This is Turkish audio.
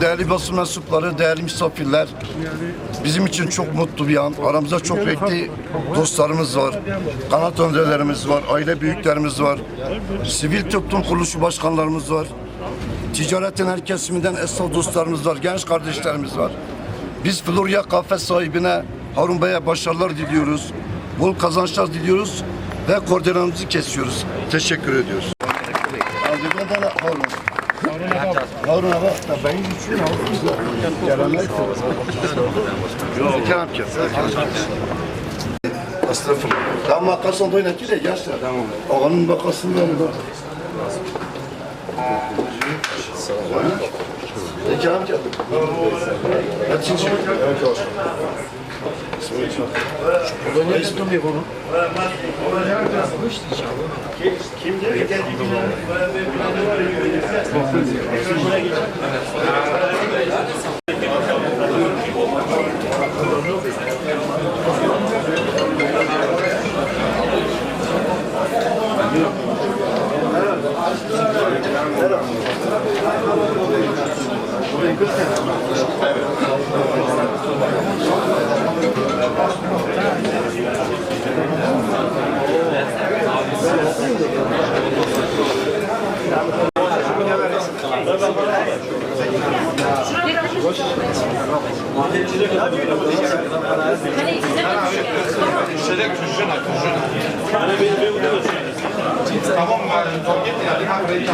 Değerli basın mensupları, değerli misafirler, bizim için çok mutlu bir an. Aramızda çok renkli dostlarımız var, kanat önderlerimiz var, aile büyüklerimiz var, sivil toplum kuruluşu başkanlarımız var, ticaretin her kesiminden esnaf dostlarımız var, genç kardeşlerimiz var. Biz Florya kafe sahibine Harun Bey'e başarılar diliyoruz, bol kazançlar diliyoruz ve koordinamızı kesiyoruz. Teşekkür ediyoruz. Harun. Harun'a bak da beyin için Gelenek. Kerem kes. Estağfurullah. Tamam makasın da oynatıyor ya gençler. Tamam. Ağanın makasını da da. Ne Kerem kes. Kaçıncı? Evet olsun. Burada ne tutuyor bunu? Tamam, ben